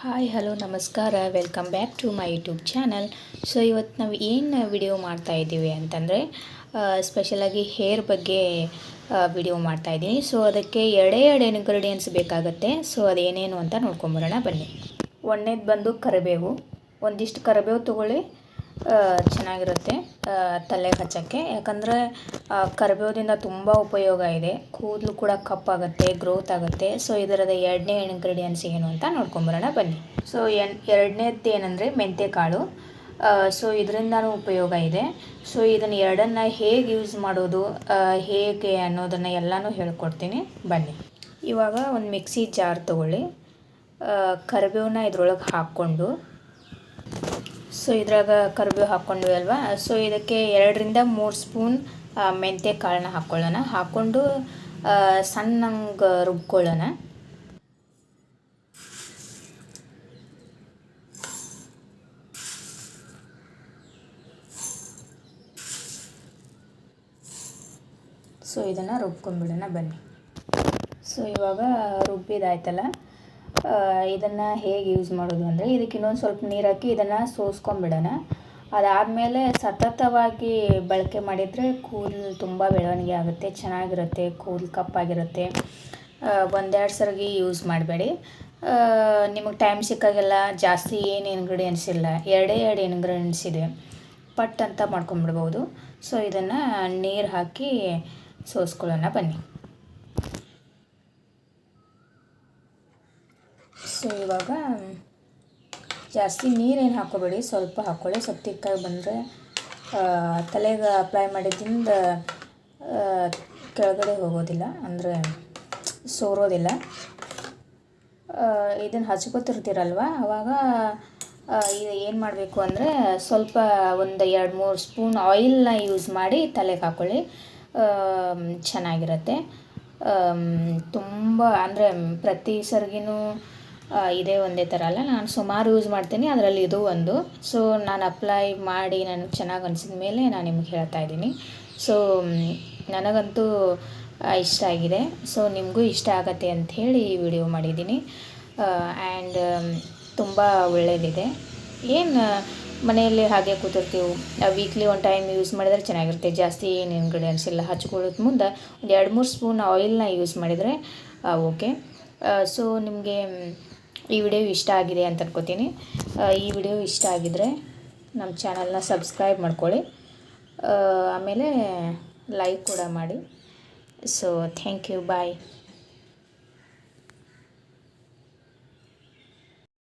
Hi, hello, ನಮಸ್ಕಾರ. Welcome back to my YouTube channel so ಇವತ್ತು ನಾವು ಏನು ವಿಡಿಯೋ ಮಾಡ್ತಾ ಇದ್ದೀವಿ ಅಂತಂದರೆ ಸ್ಪೆಷಲಾಗಿ ಹೇರ್ ಬಗ್ಗೆ ವಿಡಿಯೋ ಮಾಡ್ತಾ ಇದ್ದೀನಿ. ಸೊ ಅದಕ್ಕೆ ಎರಡೇ ಎರಡು ಇಂಗ್ರೀಡಿಯೆಂಟ್ಸ್ ಬೇಕಾಗುತ್ತೆ. ಸೊ ಅದೇನೇನು ಅಂತ ನೋಡ್ಕೊಂಬರೋಣ ಬನ್ನಿ. ಒಂದನೇದು ಬಂದು ಕರಿಬೇವು. ಒಂದಿಷ್ಟು ಕರಿಬೇವು ತೊಗೊಳ್ಳಿ. ಚೆನ್ನಾಗಿರುತ್ತೆ. ತಲೆ ಹಚ್ಚೋಕ್ಕೆ. ಯಾಕಂದರೆ ಕರಿಬೇವದಿಂದ ತುಂಬ ಉಪಯೋಗ ಇದೆ. ಕೂದಲು ಕೂಡ ಕಪ್ಪಾಗುತ್ತೆ ಗ್ರೋತ್ ಆಗುತ್ತೆ. ಸೊ ಇದರದ ಎರಡನೇ ಇನ್ಗ್ರೀಡಿಯೆಂಟ್ಸ್ ಏನು ಅಂತ ನೋಡ್ಕೊಂಬರೋಣ, ಬನ್ನಿ. ಸೊ ಎನ್, ಎರಡನೇದ್ದು ಏನಂದರೆ ಮೆಂತ್ಯಕಾಳು ಸೊ ಇದರಿಂದನೂ ಉಪಯೋಗ ಇದೆ. ಸೊ ಇದನ್ನು ಎರಡನ್ನು ಹೇಗೆ ಯೂಸ್ ಮಾಡೋದು ಹೇಗೆ ಅನ್ನೋದನ್ನು ಎಲ್ಲನೂ ಹೇಳ್ಕೊಡ್ತೀನಿ. ಬನ್ನಿ. ಇವಾಗ ಒಂದು ಮಿಕ್ಸಿ ಜಾರ್ ತೊಗೊಳ್ಳಿ. ಕರಿಬೇವನ್ನ ಇದ್ರೊಳಗೆ ಹಾಕ್ಕೊಂಡು ಸೊ ಇದ್ರಾಗ ಕರಿಬೇವು ಹಾಕ್ಕೊಂಡ್ವಿ ಅಲ್ವಾ? ಸೊ ಇದಕ್ಕೆ ಎರಡರಿಂದ ಮೂರು ಸ್ಪೂನ್ ಮೆಂತ್ಯ ಕಾಳನ್ನ ಹಾಕ್ಕೊಳ್ಳೋಣ. ಹಾಕ್ಕೊಂಡು ಸಣ್ಣಂಗೆ ರುಬ್ಕೊಳ್ಳೋಣ. ಸೊ ಇದನ್ನು ರುಬ್ಕೊಂಡ್ಬಿಡೋಣ ಬನ್ನಿ. ಸೊ ಇವಾಗ ರುಬ್ಬಿದಾಯ್ತಲ್ಲ? ಇದನ್ನು ಹೇಗೆ ಯೂಸ್ ಮಾಡೋದು ಅಂದರೆ ಇದಕ್ಕೆ ಇನ್ನೊಂದು ಸ್ವಲ್ಪ ನೀರು ಹಾಕಿ ಇದನ್ನು ಸೋಸ್ಕೊಂಬಿಡೋಣ ಅದಾದಮೇಲೆ ಸತತವಾಗಿ ಬಳಕೆ ಮಾಡಿದರೆ ಕೂದಲು ತುಂಬ ಬೆಳವಣಿಗೆ ಆಗುತ್ತೆ, ಚೆನ್ನಾಗಿರುತ್ತೆ ಕೂದಲು ಕಪ್ಪಾಗಿರುತ್ತೆ ಒಂದೆರಡು ಸರಿಗೆ ಯೂಸ್ ಮಾಡಬೇಡಿ. ನಿಮಗೆ ಟೈಮ್ ಸಿಕ್ಕಾಗೆಲ್ಲ ಜಾಸ್ತಿ ಏನು ಇಂಗ್ರೀಡಿಯೆಂಟ್ಸ್ ಇಲ್ಲ, ಎರಡೇ ಎರಡು ಇಂಗ್ರೀಡಿಯೆಂಟ್ಸ್ ಇದೆ. ಪಟ್ ಅಂತ ಮಾಡ್ಕೊಂಬಿಡ್ಬೋದು ಸೊ ಇದನ್ನು ನೀರು ಹಾಕಿ ಸೋಸ್ಕೊಳ್ಳೋಣ ಬನ್ನಿ. ಸೊ ಇವಾಗ ಜಾಸ್ತಿ ನೀರೇನು ಹಾಕೋಬೇಡಿ ಸ್ವಲ್ಪ ಹಾಕ್ಕೊಳ್ಳಿ. ಸ್ವಲ್ಪ ತಿಕ್ಕಾಗಿ ಬಂದರೆ ತಲೆಗೆ ಅಪ್ಲೈ ಮಾಡಿದ್ದಿಂದ ಕೆಳಗಡೆ ಹೋಗೋದಿಲ್ಲ. ಅಂದರೆ ಸೋರೋದಿಲ್ಲ. ಇದನ್ನು ಹಚ್ಕೋತಿರ್ತೀರಲ್ವ? ಅವಾಗ ಇದು ಏನು ಮಾಡಬೇಕು ಅಂದರೆ ಸ್ವಲ್ಪ ಒಂದು ಎರಡು ಮೂರು ಸ್ಪೂನ್ ಆಯಿಲ್ನ ಯೂಸ್ ಮಾಡಿ ತಲೆಗೆ ಹಾಕ್ಕೊಳ್ಳಿ. ಚೆನ್ನಾಗಿರುತ್ತೆ. ತುಂಬ ಅಂದರೆ ಪ್ರತಿ ಸರ್ಗಿನೂ ಇದೇ ಒಂದೇ ಥರ ಅಲ್ಲ, ನಾನು ಸುಮಾರು ಯೂಸ್ ಮಾಡ್ತೀನಿ, ಅದರಲ್ಲಿ ಇದು ಒಂದು. ಸೊ ನಾನು ಅಪ್ಲೈ ಮಾಡಿ ನನಗೆ ಚೆನ್ನಾಗಿ ಅನಿಸಿದ ಮೇಲೆ ನಾನು ನಿಮ್ಗೆ ಹೇಳ್ತಾ ಇದ್ದೀನಿ. ಸೊ ನನಗಂತೂ ಇಷ್ಟ ಆಗಿದೆ. ಸೊ ನಿಮಗೂ ಇಷ್ಟ ಆಗತ್ತೆ ಅಂಥೇಳಿ ಈ ವಿಡಿಯೋ ಮಾಡಿದ್ದೀನಿ. ಆ್ಯಂಡ್ ತುಂಬ ಒಳ್ಳೆಯದಿದೆ ಏನು ಮನೆಯಲ್ಲಿ ಹಾಗೆ ಕೂತಿರ್ತೀವಿ ವೀಕ್ಲಿ ಒನ್ ಟೈಮ್ ಯೂಸ್ ಮಾಡಿದರೆ ಚೆನ್ನಾಗಿರುತ್ತೆ. ಜಾಸ್ತಿ ಏನು ಇಂಗ್ರೀಡಿಯೆಂಟ್ಸ್ ಇಲ್ಲ, ಹಚ್ಕೊಳ್ಳೋದು ಮುಂದೆ ಒಂದು ಎರಡು ಮೂರು ಸ್ಪೂನ್ ಆಯಿಲ್ನ ಯೂಸ್ ಮಾಡಿದರೆ ಓಕೆ ಸೊ ನಿಮಗೆ, ಈ ವಿಡಿಯೋ ಇಷ್ಟ ಆಗಿದೆ ಅಂತ ಅನ್ಕೋತೀನಿ. ಈ ವಿಡಿಯೋ ಇಷ್ಟ ಆಗಿದ್ರೆ ನಮ್ಮ ಚಾನಲ್ನ ಸಬ್ಸ್ಕ್ರೈಬ್ ಮಾಡ್ಕೊಳ್ಳಿ. ಆಮೇಲೆ ಲೈಕ್ ಕೂಡ ಮಾಡಿ. So thank you bye